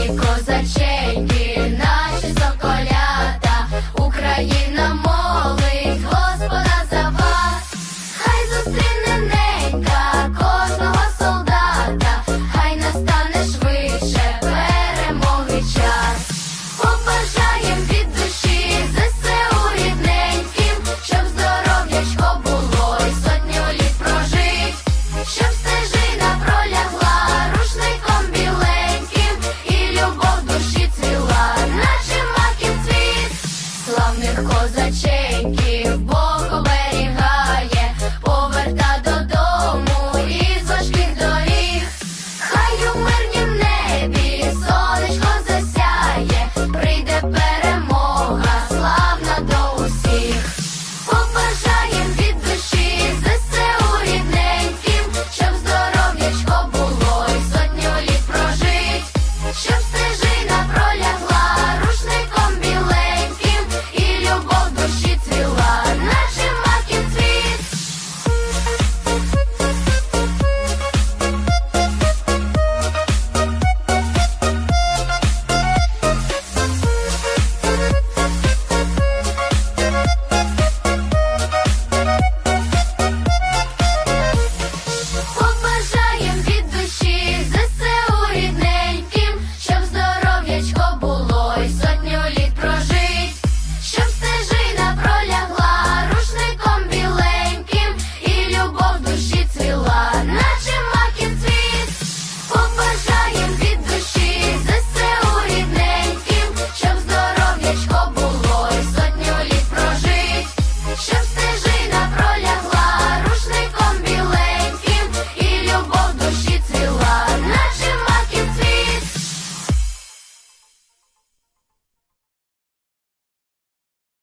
Мої наші соколята, Україна молить, Господа за вас, хай зустріне.